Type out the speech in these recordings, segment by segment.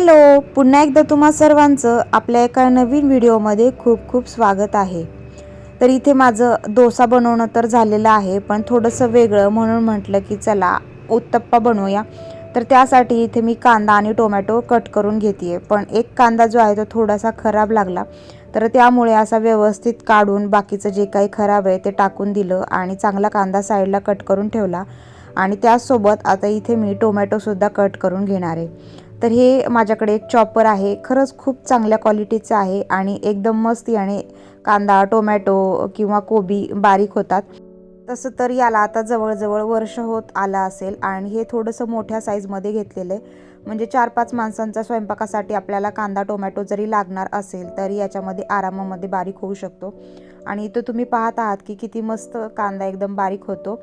Hello पुन्हा एकदा तुम्हा सर्वांचं आपल्या एका नवीन व्हिडिओमध्ये खूप खूप स्वागत आहे. तर इथे माझं डोसा बनवणं तर झालेलं आहे पण थोडंसं वेगळं म्हणून म्हटलं की चला उत्तप्पा बनवूया. तर त्यासाठी इथे मी कांदा आणि टोमॅटो कट करून घेते पण एक कांदा जो आहे तो थोडासा खराब लागला. तर त्यामुळे असा व्यवस्थित काढून बाकीचं जे काही खराब आहे ते टाकून दिलं आणि चांगला कांदा साईडला कट करून ठेवला. आणि त्याचसोबत आता इथे मी टोमॅटोसुद्धा कट करून घेणार आहे. तर हे माझ्याकडे एक चॉपर आहे. खरंच खूप चांगल्या क्वालिटीचं आहे आणि एकदम मस्त याने कांदा टोमॅटो किंवा कोबी बारीक होतात. तसं तर याला आता जवळजवळ वर्ष होत आलं असेल आणि हे थोडंसं मोठ्या साईजमध्ये घेतलेलं आहे. म्हणजे चार पाच माणसांचा स्वयंपाकासाठी आपल्याला कांदा टोमॅटो जरी लागणार असेल तरी याच्यामध्ये आरामामध्ये बारीक होऊ शकतो. आणि इथं तुम्ही पाहत आहात की किती मस्त कांदा एकदम बारीक होतो.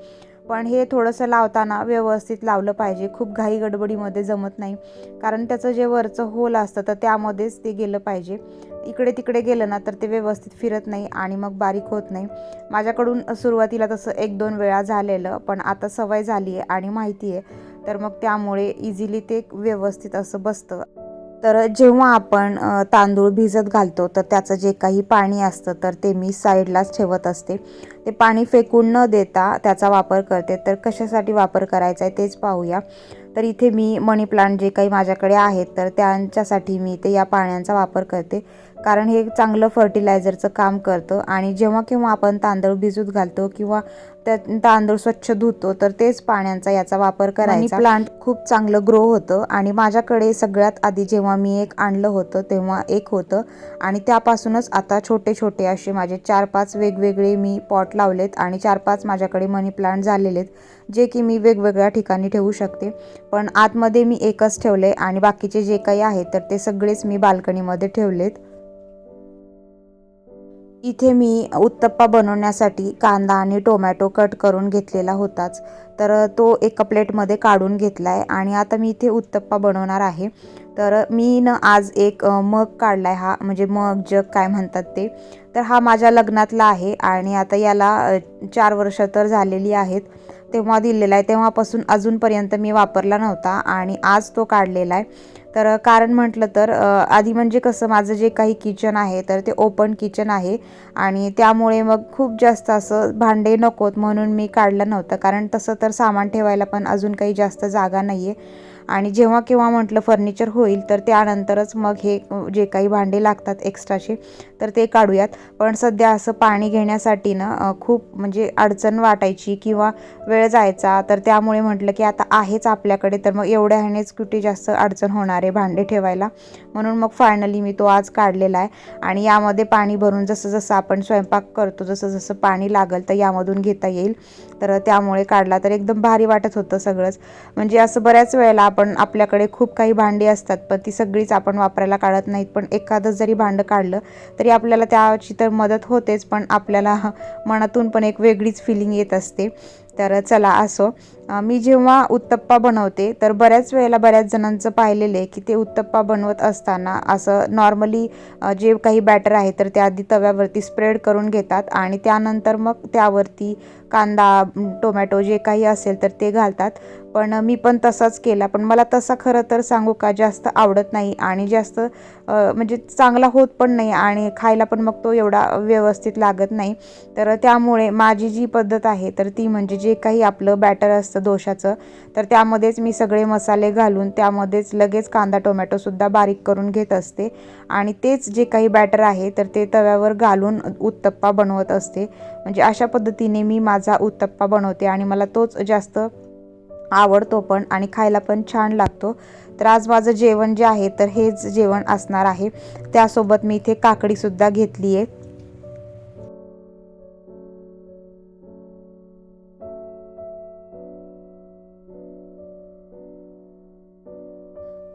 पण हे थोडंसं लावताना व्यवस्थित लावलं पाहिजे. खूप घाई गडबडीमध्ये जमत नाही. कारण त्याचं जे वरचं होल असतं तर त्यामध्येच ते गेलं पाहिजे. इकडे तिकडे गेलं ना तर ते व्यवस्थित फिरत नाही आणि मग बारीक होत नाही. माझ्याकडून सुरुवातीला तसं एक दोन वेळा झालेलं पण आता सवय झाली आहे आणि माहिती आहे. तर मग त्यामुळे इझिली ते व्यवस्थित असं बसतं. तर जेव्हा आपण तांदूळ भिजत घालतो तर त्याचं जे काही पाणी असतं तर ते मी साईडलाच ठेवत असते. ते पाणी फेकून न देता त्याचा वापर करते. तर कशासाठी वापर करायचा आहे तेच पाहूया. तर इथे मी मनी प्लांट जे काही माझ्याकडे आहेत तर त्यांच्यासाठी मी ते या पाण्याचा वापर करते. कारण हे चांगलं फर्टिलायझरचं काम करतं आणि जेव्हा केव्हा आपण तांदूळ भिजत घालतो किंवा त्या तांदूळ स्वच्छ धुतो तर तेच पाण्याचा याचा वापर करायचा. प्लांट खूप चांगलं ग्रो होतं आणि माझ्याकडे सगळ्यात आधी जेव्हा मी एक आणलं होतं तेव्हा एक होतं आणि त्यापासूनच आता छोटे छोटे असे माझे चार पाच वेगवेगळे मी पॉट लावलेत आणि चार पाच माझ्याकडे मनी प्लांट झालेले आहेत जे की मी वेगवेगळ्या ठिकाणी ठेवू शकते. पण आतमध्ये मी एकच ठेवले आणि बाकीचे जे काही आहेत तर ते सगळेच मी बाल्कनीमध्ये ठेवलेत. इथे मी उत्तप्पा बनवण्यासाठी कांदा आणि टोमॅटो कट करून घेतलेला होताच. तर तो एका प्लेटमध्ये काढून घेतला आहे आणि आता मी इथे उत्तप्पा बनवणार आहे. तर मी न आज एक मग काढला आहे हा म्हणजे मग जग काय म्हणतात ते. तर हा माझ्या लग्नातला आहे आणि आता याला चार वर्ष तर झालेली आहेत. तेव्हा दिलेला आहे. तेव्हापासून अजूनपर्यंत मी वापरला नव्हता आणि आज तो काढलेला आहे. तर कारण म्हटलं तर आधी म्हणजे कसं माझं जे काही किचन आहे तर ते ओपन किचन आहे. आणि त्यामुळे मग खूप जास्त असं भांडे नकोत म्हणून मी काढलं नव्हतं. कारण तसं तर सामान ठेवायला पण अजून काही जास्त जागा नाही आहे आणि जेव्हा केव्हा म्हटलं फर्निचर होईल तर त्यानंतरच मग हे जे काही भांडे लागतात एक्स्ट्राचे तर ते काढूयात. पण सध्या असं पाणी घेण्यासाठी ना खूप म्हणजे अडचण वाटायची किंवा वेळ जायचा. तर त्यामुळे म्हटलं की आता आहेच आपल्याकडे तर मग एवढ्या ह्यानेच कुठे जास्त अडचण होणार आहे भांडे ठेवायला. म्हणून मग फायनली मी तो आज काढलेला आहे. आणि यामध्ये पाणी भरून जसं जसं आपण स्वयंपाक करतो जसं जसं पाणी लागेल तर यामधून घेता येईल. तर त्यामुळे काढला तर एकदम भारी वाटत होतं सगळंच. म्हणजे असं बऱ्याच वेळेला आपण आपल्याकडे खूप काही भांडी असतात पण ती सगळीच आपण वापरायला काढत नाहीत. पण एखादं जरी भांडं काढलं तरी आपल्याला त्याची तर मदत होतेच पण आपल्याला मनातून पण एक वेगळीच फिलिंग येत असते. तर चला असो. मी जेव्हा उत्तप्पा बनवते तर बऱ्याच वेळेला बऱ्याच जणांचं पाहिलेलं आहे की ते उत्तप्पा बनवत असताना असं नॉर्मली जे काही बॅटर आहे तर ते आधी तव्यावरती स्प्रेड करून घेतात आणि त्यानंतर मग त्यावरती कांदा टोमॅटो जे काही असेल तर ते घालतात. पण मी पण तसाच केला. पण मला तसा खरं तर सांगू का जास्त आवडत नाही आणि जास्त म्हणजे चांगला होत पण नाही आणि खायला पण मग तो एवढा व्यवस्थित लागत नाही. तर त्यामुळे माझी जी पद्धत आहे तर ती म्हणजे जे काही आपलं बॅटर असतं दोशाचं तर त्यामध्येच मी सगळे मसाले घालून त्यामध्येच लगेच कांदा टोमॅटोसुद्धा बारीक करून घेत असते. आणि तेच जे काही बॅटर आहे तर ते तव्यावर घालून उत्तप्पा बनवत असते. म्हणजे अशा पद्धतीने मी माझा उत्तप्पा बनवते आणि मला तोच जास्त आवडतो पण आणि खायला पण छान लागतो. तर आज माझं जेवण जे आहे तर हेच जेवण असणार आहे. त्यासोबत मी इथे काकडीसुद्धा घेतली आहे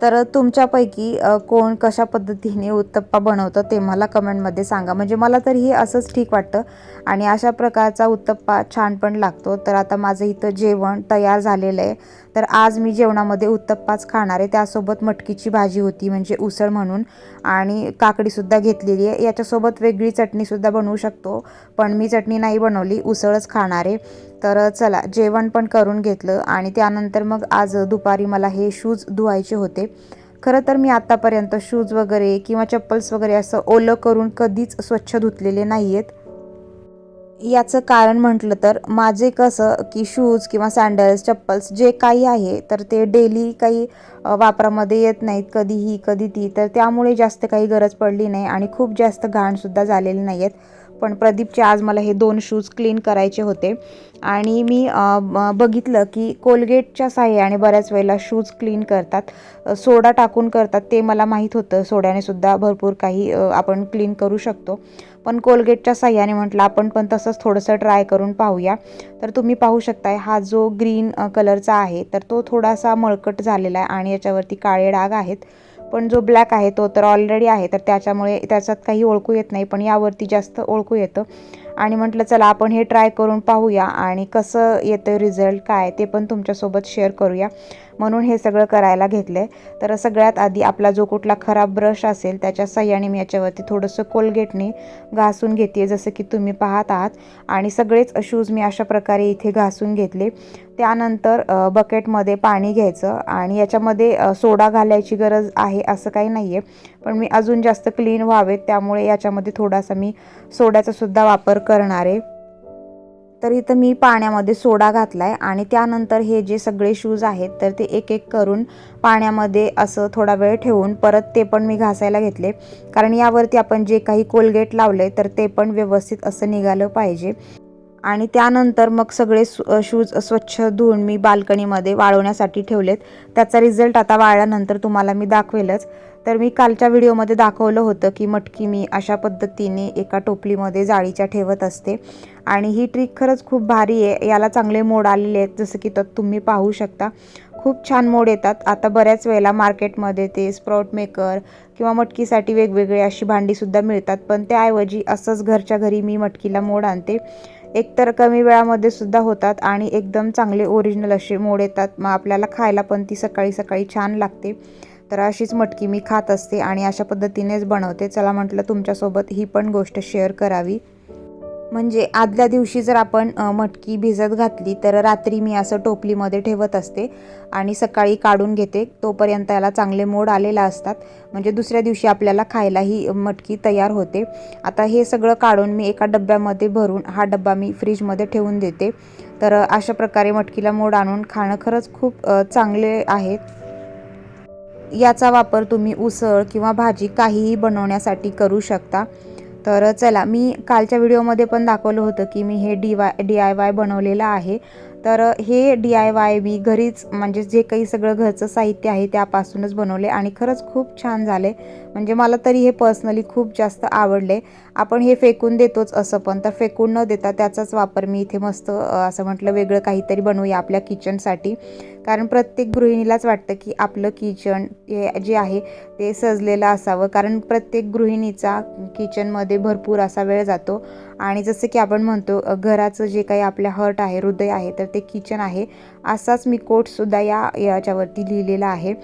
तर तुमच्यापैकी कोण कशा पद्धतीने उत्तप्पा बनवतं ते मला कमेंटमध्ये सांगा. म्हणजे मला तर हे असंच ठीक वाटतं. आणि अशा प्रकारचा उत्तप्पा छान पण लागतो. तर आता माझं इथं जेवण तयार झालेलं आहे. तर आज मी जेवणामध्ये उत्तप्पाच खाणार आहे. त्यासोबत मटकीची भाजी होती म्हणजे उसळ म्हणून. आणि काकडीसुद्धा घेतलेली आहे. याच्यासोबत वेगळी चटणीसुद्धा बनवू शकतो. पण मी चटणी नाही बनवली. उसळच खाणार आहे. तर चला जेवण पण करून घेतलं आणि त्यानंतर मग आज दुपारी मला हे शूज धुवायचे होते. खरं तर मी आत्तापर्यंत शूज वगैरे किंवा चप्पल्स वगैरे असं ओलं करून कधीच स्वच्छ धुतलेले नाही आहेत याचं कारण म्हटलं तर माझे कसं की शूज किंवा सँडल्स चप्पल्स जे काही आहे तर ते डेली काही वापरामध्ये येत नाहीत कधीही कधी ती. तर त्यामुळे जास्त काही गरज पडली नाही आणि खूप जास्त घाणसुद्धा झालेले नाही आहेत पण प्रदीपचे आज मला हे दोन शूज क्लीन करायचे होते. आणि मी ब- बघितलं की कोलगेटच्या साह्याने बऱ्याच वेळेला शूज क्लीन करतात. सोडा टाकून करतात. ते मला माहीत होतं. सोड्याने सुद्धा भरपूर काही आपण क्लीन करू शकतो. पण कोलगेटच्या साह्याने म्हटलं आपण पण तसंच थोडंसं ट्राय करून पाहूया. तर तुम्ही पाहू शकताय हा जो ग्रीन कलरचा आहे तर तो थोडासा मळकट झालेला आहे आणि याच्यावरती काळे डाग आहेत. पण जो ब्लॅक आहे तो तर ऑलरेडी आहे तर त्याच्यामुळे त्याच्यात काही ओळखू येत नाही पण यावरती जास्त ओळखू येतं. आणि म्हटलं चला आपण हे ट्राय करून पाहूया आणि कसं येतं रिझल्ट काय ते पण तुमच्यासोबत शेअर करूया. म्हणून हे सगळं करायला घेतलं आहे तर सगळ्यात आधी आपला जो कुठला खराब ब्रश असेल त्याच्या सहाय्याने मी याच्यावरती थोडंसं कोलगेटने घासून घेते जसं की तुम्ही पाहत आहात. आणि सगळेच शूज मी अशा प्रकारे इथे घासून घेतले. त्यानंतर बकेटमध्ये पाणी घ्यायचं आणि याच्यामध्ये सोडा घालायची गरज आहे असं काही नाही आहे पण मी अजून जास्त क्लीन व्हावेत त्यामुळे याच्यामध्ये थोडासा मी सोड्याचासुद्धा वापर करणार. आहे तर इथं मी पाण्यामध्ये सोडा घातला आहे आणि त्यानंतर हे जे सगळे शूज आहेत तर ते एक एक करून पाण्यामध्ये असं थोडा वेळ ठेवून परत ते पण मी घासायला घेतले. कारण यावरती आपण जे काही कोलगेट लावले तर ते पण व्यवस्थित असं निघालं पाहिजे. आणि त्यानंतर मग सगळे शूज स्वच्छ धुवून मी बाल्कनीमध्ये वाळवण्यासाठी ठेवलेत. त्याचा रिझल्ट आता वाळल्यानंतर तुम्हाला मी दाखवेलच. तर मी कालच्या व्हिडिओमध्ये दाखवलं होतं की मटकी मी अशा पद्धतीने एका टोपलीमध्ये जाळीच्या ठेवत असते. आणि ही ट्रिक खरंच खूप भारी आहे. याला चांगले मोड आलेले आहेत जसं की तर तुम्ही पाहू शकता. खूप छान मोड येतात. आता बऱ्याच वेळेला मार्केटमध्ये ते स्प्राउट मेकर किंवा मटकीसाठी वेगवेगळे अशी भांडीसुद्धा मिळतात. पण त्याऐवजी असंच घरच्या घरी मी मटकीला मोड आणते. एकतर कमी वेळामध्ये सुद्धा होतात आणि एकदम चांगले ओरिजिनल असे मोड येतात. मग आपल्याला खायला पण ती सकाळी सकाळी छान लागते. तर अशीच मटकी मी खात असते आणि अशा पद्धतीनेच बनवते. चला म्हटलं तुमच्यासोबत ही पण गोष्ट शेअर करावी. म्हणजे आदल्या दिवशी जर आपण मटकी भिजत घातली तर रात्री मी असं टोपलीमध्ये ठेवत असते आणि सकाळी काढून घेते. तोपर्यंत याला चांगले मोड आलेला असतात. म्हणजे दुसऱ्या दिवशी आपल्याला खायला ही मटकी तयार होते. आता हे सगळं काढून मी एका डब्यामध्ये भरून हा डब्बा मी फ्रीजमध्ये ठेवून देते. तर अशा प्रकारे मटकीला मोड आणून खाणं खरंच खूप चांगले आहेत याचा वापर तुम्ही उसळ किंवा भाजी काहीही बनवण्यासाठी करू शकता. तर चला मी कालच्या व्हिडिओमध्ये पण दाखवलं होतं की मी हे D Y D I Y बनवलेलं आहे. तर हे डी आय वाय वी घरीच म्हणजे जे काही सगळं घरचं साहित्य आहे त्यापासूनच बनवले आणि खरंच खूप छान झाले. म्हणजे मला तरी हे पर्सनली खूप जास्त आवडले. आपण हे फेकून देतोच असं पण तर फेकून न देता त्याचाच वापर मी इथे मस्त असं म्हटलं वेगळं काहीतरी बनवूया आपल्या किचनसाठी कारण प्रत्येक गृहिणीलाच वाटतं की आपलं किचन हे जे आहे ते सजलेलं असावं. कारण प्रत्येक गृहिणीचा किचनमध्ये भरपूर असा वेळ जातो. आणि जसं की आपण म्हणतो घराचं जे काही आपल्या हर्ट आहे हृदय आहे तर ते किचन आहे. असाच मी कोटसुद्धा या याच्यावरती लिहिलेला आहे.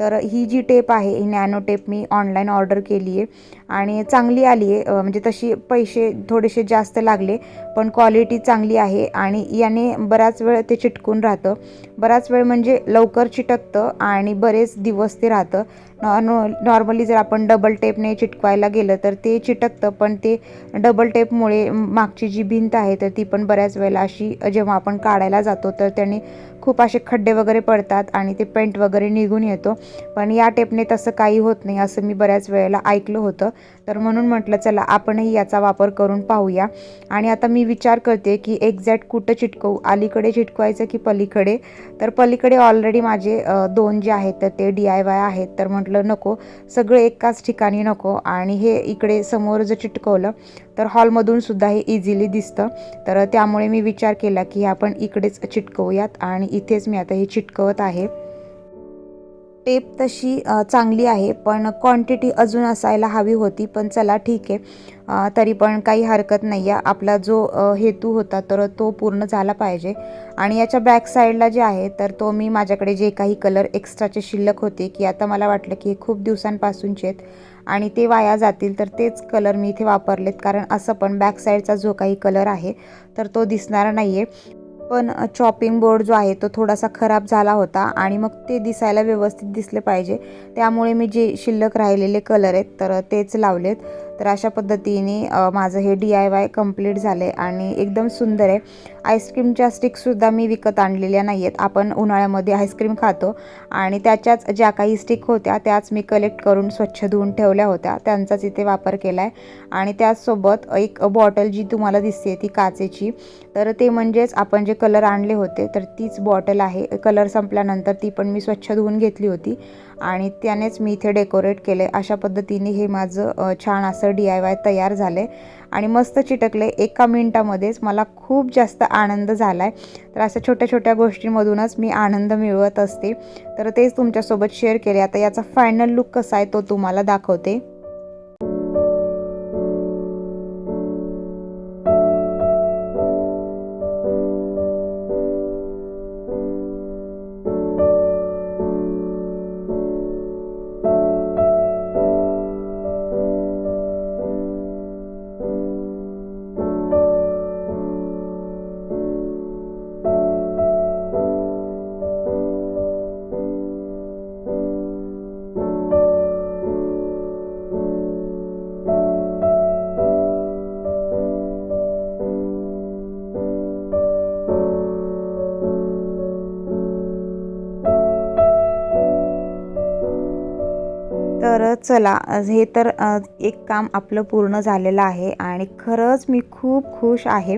तर ही जी टेप आहे ही नॅनो टेप मी ऑनलाईन ऑर्डर केली आहे आणि चांगली आली आहे. म्हणजे तशी पैसे थोडेसे जास्त लागले पण क्वालिटी चांगली आहे आणि याने बराच वेळ ते चिटकून राहतं. बराच वेळ म्हणजे लवकर चिटकतं आणि बरेच दिवस ते राहतं. नॉ नॉर्मली जर आपण डबल टेपने चिटकवायला गेलं तर ते चिटकतं पण ते डबल टेपमुळे मागची जी भिंत आहे तर ती पण बऱ्याच वेळेला अशी जेव्हा आपण काढायला जातो तर त्याने खूप असे खड्डे वगैरे पडतात आणि ते पेंट वगैरे निघून येतो. पण या टेपने तसं काही होत नाही असं मी बऱ्याच वेळेला ऐकलं होतं. तर म्हणून म्हटलं चला आपणही याचा वापर करून पाहूया. आणि आता मी विचार करते की एक्झॅक्ट कुठं चिटकवू? अलीकडे चिटकवायचं की पलीकडे? तर पलीकडे ऑलरेडी माझे दोन जे आहेत तर ते डी आय वाय आहेत. तर म्हटलं नको सगळं एकाच ठिकाणी नको. आणि हे इकडे समोर जर चिटकवलं तर हॉलमधून सुद्धा हे इझिली दिसतं. तर त्यामुळे मी विचार केला की आपण इकडेच चिटकवूयात आणि इथेच मी आता हे चिटकवत आहे. टेप तशी चांगली आहे पण क्वांटिटी अजून असायला हवी होती पण चला ठीक आहे. तरी पण काही हरकत नाही आहे आपला जो हेतू होता तर तो पूर्ण झाला पाहिजे. आणि याच्या बॅक साईडला जे आहे तर तो मी माझ्याकडे जे काही कलर एक्स्ट्राचे शिल्लक होते की आता मला वाटलं की हे खूप दिवसांपासूनचे आहेत आणि ते वाया जातील तर तेच कलर मी इथे वापरलेत. कारण असं पण बॅक साईडचा जो काही कलर आहे तर तो दिसणार नाही आहे पण चॉपिंग बोर्ड जो आहे तो थोडासा खराब झाला होता आणि मग ते दिसायला व्यवस्थित दिसले पाहिजे. त्यामुळे मी जे शिल्लक राहिलेले कलर आहेत तर तेच लावलेत. तर अशा पद्धतीने माझं हे डी आय वाय कंप्लीट झालं आहे आणि एकदम सुंदर आहे. आईस्क्रीमच्या स्टिकसुद्धा मी विकत आणलेल्या नाही आहेत आपण उन्हाळ्यामध्ये आईस्क्रीम खातो आणि त्याच्याच ज्या काही स्टिक होत्या त्याच मी कलेक्ट करून स्वच्छ धुवून ठेवल्या होत्या. त्यांचाच इथे वापर केला आहे आणि त्याचसोबत एक बॉटल जी तुम्हाला दिसते ती काचेची. तर ते म्हणजेच आपण जे कलर आणले होते तर तीच बॉटल आहे. कलर संपल्यानंतर ती पण मी स्वच्छ धुवून घेतली होती. आणि त्यानेच मी इथे डेकोरेट केले. अशा पद्धतीने हे माझं छान असं डी आय वाय तयार झालं आणि मस्त चिटकले. एका मिनटामध्येच मला खूप जास्त आनंद झाला आहे तर अशा छोट्या छोट्या गोष्टींमधूनच मी आनंद मिळवत असते. तर तेच तुमच्यासोबत शेअर केले. आता याचा फायनल लुक कसा आहे तो तुम्हाला दाखवते. चला हे तर एक काम आपलं पूर्ण झालेलं आहे आणि खरंच मी खूप खुश आहे.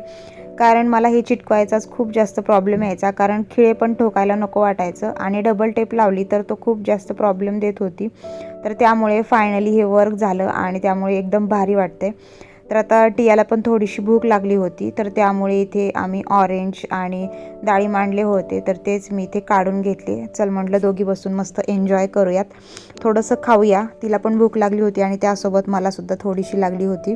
कारण मला हे चिटकवायचाच खूप जास्त प्रॉब्लेम यायचा. कारण खिळे पण ठोकायला नको वाटायचं आणि डबल टेप लावली तर तो खूप जास्त प्रॉब्लेम देत होती. तर त्यामुळे फायनली हे वर्क झालं आणि त्यामुळे एकदम भारी वाटते. तर आता टियाला पण थोडीशी भूक लागली होती. तर त्यामुळे इथे आम्ही ऑरेंज आणि डाळी मांडले होते. तर तेच मी इथे काढून घेतले. चल म्हटलं दोघी बसून मस्त एन्जॉय करूयात. थोडंसं खाऊया. तिला पण भूक लागली होती आणि त्यासोबत मलासुद्धा थोडीशी लागली होती.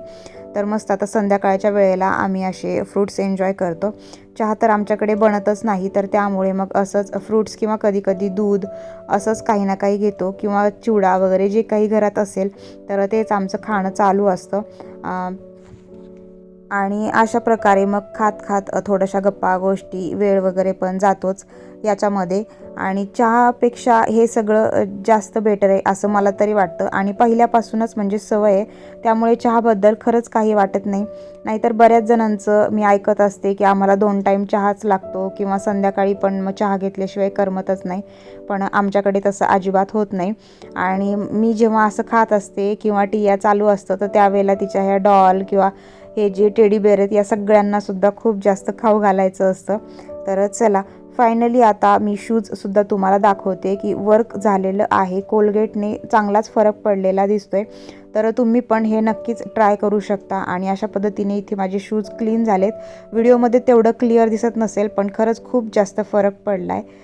तर मस्त आता संध्याकाळच्या वेळेला आम्ही असे फ्रूट्स एन्जॉय करतो. चहा तर आमच्याकडे बनतच नाही तर त्यामुळे मग असंच फ्रूट्स किंवा कधी कधी दूध असंच काही ना काही घेतो किंवा चिवडा वगैरे जे काही घरात असेल तर तेच आमचं खाणं चालू असतं. आणि अशा प्रकारे मग खात खात थोड्याशा गप्पा गोष्टी वेळ वगैरे पण जातोच. याच्यामध्ये. आणि चहापेक्षा हे सगळं जास्त बेटर आहे असं मला तरी वाटतं. आणि पहिल्यापासूनच म्हणजे सवय आहे. त्यामुळे चहाबद्दल खरंच काही वाटत नाही. नाहीतर बऱ्याच जणांचं मी ऐकत असते की आम्हाला दोन टाईम चहाच लागतो किंवा संध्याकाळी पण मग चहा घेतल्याशिवाय करमतच नाही. पण आमच्याकडे तसं अजिबात होत नाही. आणि मी जेव्हा असं खात असते किंवा टिया चालू असतं तर त्यावेळेला तिच्या ह्या डॉल किंवा हे जे टेडी बेर आहेत या सगळ्यांनासुद्धा खूप जास्त खाऊ घालायचं असतं. तर चला. फायनली आता मी शूजसुद्धा तुम्हाला दाखवते की वर्क झालेलं आहे. कोलगेटने चांगलाच फरक पडलेला दिसतोय. तर तुम्ही पण हे नक्कीच ट्राय करू शकता आणि अशा पद्धतीने इथे माझे शूज क्लीन झालेत. व्हिडिओमध्ये तेवढं क्लिअर दिसत नसेल पण खरंच खूप जास्त फरक पडला आहे